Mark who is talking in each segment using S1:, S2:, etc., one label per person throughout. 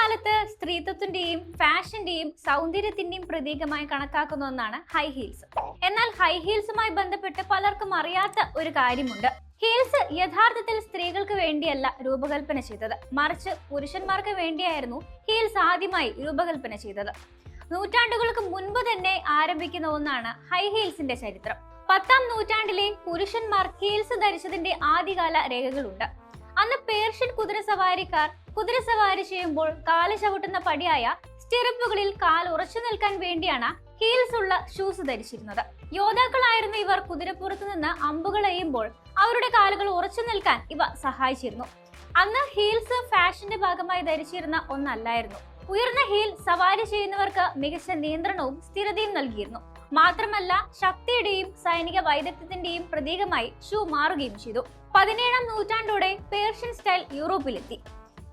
S1: കാലത്ത് സ്ത്രീത്വത്തിന്റെയും ഫാഷന്റെയും സൗന്ദര്യത്തിന്റെയും പ്രതീകമായി കണക്കാക്കുന്ന ഒന്നാണ് ഹൈ ഹീൽസ് എന്നാൽ ഹൈ ഹീൽസുമായി ബന്ധപ്പെട്ട് പലർക്കും അറിയാത്ത ഒരു കാര്യമുണ്ട്. ഹീൽസ് യഥാർത്ഥത്തിൽ സ്ത്രീകൾക്ക് വേണ്ടിയല്ല രൂപകൽപ്പന ചെയ്തത്. മറിച്ച് പുരുഷന്മാർക്ക് വേണ്ടിയായിരുന്നു ഹീൽസ് ആദ്യമായി രൂപകൽപ്പന ചെയ്തത്. നൂറ്റാണ്ടുകൾക്ക് മുൻപ് തന്നെ ആരംഭിക്കുന്ന ഒന്നാണ് ഹൈ ഹീൽസിന്റെ ചരിത്രം. പത്താം നൂറ്റാണ്ടിലെ പുരുഷന്മാർ ഹീൽസ് ധരിച്ചതിന്റെ ആദ്യകാല രേഖകളുണ്ട്. അന്ന് പേർഷ്യൻ കുതിര സവാരിക്കാർ കുതിര സവാരി ചെയ്യുമ്പോൾ കാൽ ചവിട്ടുന്ന പടിയായ സ്റ്റിറപ്പുകളിൽ കാൽ ഉറച്ചു നിൽക്കാൻ വേണ്ടിയാണ് ഹീൽസ് ഉള്ള ഷൂസ് ധരിച്ചിരുന്നത്. യോദ്ധാക്കളായിരുന്ന ഇവർ കുതിരപ്പുറത്ത് നിന്ന് അമ്പുകൾ എയ്യുമ്പോൾ അവരുടെ കാലുകൾ ഉറച്ചു നിൽക്കാൻ ഇവ സഹായിച്ചിരുന്നു. അന്ന് ഹീൽസ് ഫാഷന്റെ ഭാഗമായി ധരിച്ചിരുന്ന ഒന്നല്ലായിരുന്നു. ഉയർന്ന ഹീൽ സവാരി ചെയ്യുന്നവർക്ക് മികച്ച നിയന്ത്രണവും സ്ഥിരതയും നൽകിയിരുന്നു. മാത്രമല്ല ശക്തിയുടെയും സൈനിക വൈദഗ്ധ്യത്തിന്റെയും പ്രതീകമായി ഷൂ മാറുകയും ചെയ്തു. പതിനേഴാം നൂറ്റാണ്ടോടെ പേർഷ്യൻ സ്റ്റൈൽ യൂറോപ്പിലെത്തി.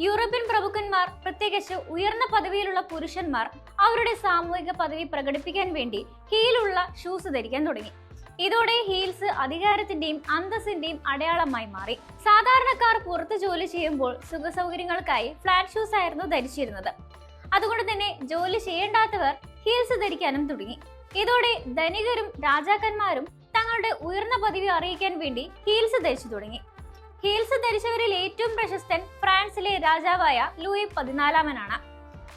S1: യൂറോപ്യൻ പ്രഭുക്കന്മാർ പ്രത്യേകിച്ച് ഉയർന്ന പദവിയിലുള്ള പുരുഷന്മാർ അവരുടെ സാമൂഹിക പദവി പ്രകടിപ്പിക്കാൻ വേണ്ടി ഹീലുള്ള ഷൂസ് ധരിക്കാൻ തുടങ്ങി. ഇതോടെ ഹീൽസ് അധികാരത്തിന്റെയും അന്തസ്സിന്റെയും അടയാളമായി മാറി. സാധാരണക്കാർ പുറത്ത് ജോലി ചെയ്യുമ്പോൾ സുഖസൗകര്യങ്ങൾക്കായി ഫ്ലാറ്റ് ഷൂസ് ആയിരുന്നു ധരിച്ചിരുന്നത്. അതുകൊണ്ട് തന്നെ ജോലി ചെയ്യേണ്ടാത്തവർ ഹീൽസ് ധരിക്കാനും തുടങ്ങി. ഇതോടെ ധനികരും രാജാക്കന്മാരും തങ്ങളുടെ ഉയർന്ന പദവി അറിയിക്കാൻ വേണ്ടി ഹീൽസ് ധരിച്ചു തുടങ്ങി. ഹീൽസ് ധരിച്ചവരിൽ ഏറ്റവും പ്രശസ്തൻ ഫ്രാൻസിലെ രാജാവായ ലൂയി പതിനാലാമനാണ്.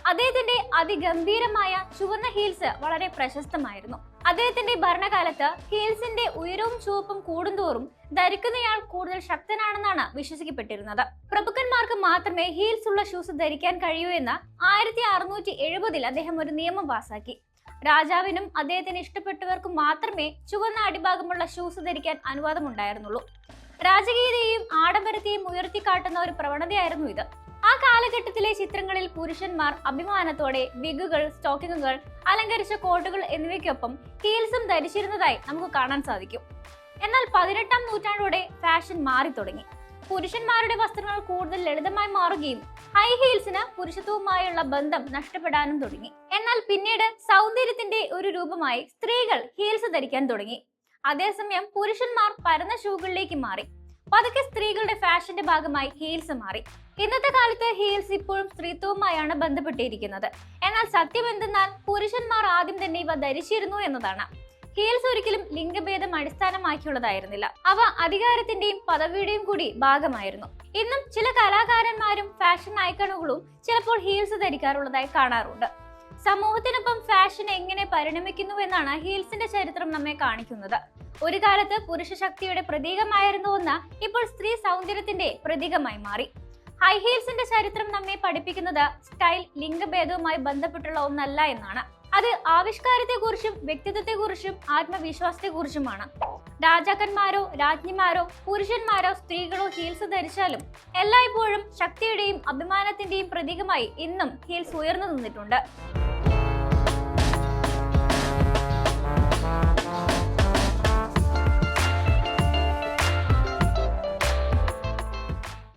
S1: അദ്ദേഹത്തിന്റെ അതിഗംഭീരമായ ചുവന്ന ഹീൽസ് വളരെ പ്രശസ്തമായിരുന്നു. അദ്ദേഹത്തിന്റെ ഭരണകാലത്ത് ഹീൽസിന്റെ ഉയരവും ചുവപ്പും കൂടുന്തോറും ധരിക്കുന്നയാൾ കൂടുതൽ ശക്തനാണെന്നാണ് വിശ്വസിക്കപ്പെട്ടിരുന്നത്. പ്രഭുക്കന്മാർക്ക് മാത്രമേ ഹീൽസ് ഉള്ള ഷൂസ് ധരിക്കാൻ കഴിയൂ എന്ന് ആയിരത്തി അറുന്നൂറ്റി എഴുപതിൽ അദ്ദേഹം ഒരു നിയമം പാസാക്കി. രാജാവിനും അദ്ദേഹത്തിന് ഇഷ്ടപ്പെട്ടവർക്കും മാത്രമേ ചുവന്ന അടിഭാഗമുള്ള ഷൂസ് ധരിക്കാൻ അനുവാദമുണ്ടായിരുന്നുള്ളൂ. രാജകീയതയെയും ആഡംബരത്തെയും ഉയർത്തിക്കാട്ടുന്ന ഒരു പ്രവണതയായിരുന്നു ഇത്. ആ കാലഘട്ടത്തിലെ ചിത്രങ്ങളിൽ പുരുഷന്മാർ അഭിമാനത്തോടെ വിഗുകൾ സ്റ്റോക്കിങ്ങുകൾ അലങ്കരിച്ച കോട്ടുകൾ എന്നിവയ്ക്കൊപ്പം ഹീൽസും ധരിച്ചിരുന്നതായി നമുക്ക് കാണാൻ സാധിക്കും. എന്നാൽ പതിനെട്ടാം നൂറ്റാണ്ടോടെ ഫാഷൻ മാറി തുടങ്ങി പുരുഷന്മാരുടെ വസ്ത്രങ്ങൾ കൂടുതൽ ലളിതമായി മാറുകയും ഹൈ ഹീൽസിന് പുരുഷത്വവുമായുള്ള ബന്ധം നഷ്ടപ്പെടാനും തുടങ്ങി. എന്നാൽ പിന്നീട് സൗന്ദര്യത്തിന്റെ ഒരു രൂപമായി സ്ത്രീകൾ ഹീൽസ് ധരിക്കാൻ തുടങ്ങി. അതേസമയം പുരുഷന്മാർ പരന്ന ഷൂകളിലേക്ക് മാറി. പതുക്കെ സ്ത്രീകളുടെ ഫാഷന്റെ ഭാഗമായി ഹീൽസ് മാറി. ഇന്നത്തെ കാലത്ത് ഹീൽസ് ഇപ്പോഴും സ്ത്രീത്വവുമായാണ് ബന്ധപ്പെട്ടിരിക്കുന്നത്. എന്നാൽ സത്യം എന്തെന്നാൽ പുരുഷന്മാർ ആദ്യം തന്നെ ഇവ ധരിച്ചിരുന്നു എന്നതാണ്. ഹീൽസ് ഒരിക്കലും ലിംഗഭേദം അടിസ്ഥാനമാക്കിയുള്ളതായിരുന്നില്ല. അവ അധികാരത്തിന്റെയും പദവിയുടെയും കൂടി ഭാഗമായിരുന്നു. ഇന്നും ചില കലാകാരന്മാരും ഫാഷൻ ഐക്കണുകളും ചിലപ്പോൾ ഹീൽസ് ധരിക്കാറുള്ളതായി കാണാറുണ്ട്. സമൂഹത്തിനൊപ്പം ഫാഷൻ എങ്ങനെ പരിണമിക്കുന്നു എന്നാണ് ഹീൽസിന്റെ ചരിത്രം നമ്മെ കാണിക്കുന്നത്. ഒരു കാലത്ത് പുരുഷ ശക്തിയുടെ പ്രതീകമായിരുന്നു ഒന്ന് ഇപ്പോൾ സ്ത്രീ സൗന്ദര്യത്തിന്റെ പ്രതീകമായി മാറി. ഹൈ ഹീൽസിന്റെ ചരിത്രം നമ്മെ പഠിപ്പിക്കുന്നത് സ്റ്റൈൽ ലിംഗഭേദവുമായി ബന്ധപ്പെട്ടുള്ള ഒന്നല്ല എന്നാണ്. അത് ആവിഷ്കാരത്തെക്കുറിച്ചും വ്യക്തിത്വത്തെക്കുറിച്ചും ആത്മവിശ്വാസത്തെക്കുറിച്ചുമാണ്. രാജാക്കന്മാരോ രാജ്ഞിമാരോ പുരുഷന്മാരോ സ്ത്രീകളോ ഹീൽസ് ധരിച്ചാലും എല്ലായ്പ്പോഴും ശക്തിയുടെയും അഭിമാനത്തിന്റെയും പ്രതീകമായി ഇന്നും ഹീൽസ് ഉയർന്നു നിന്നിട്ടുണ്ട്.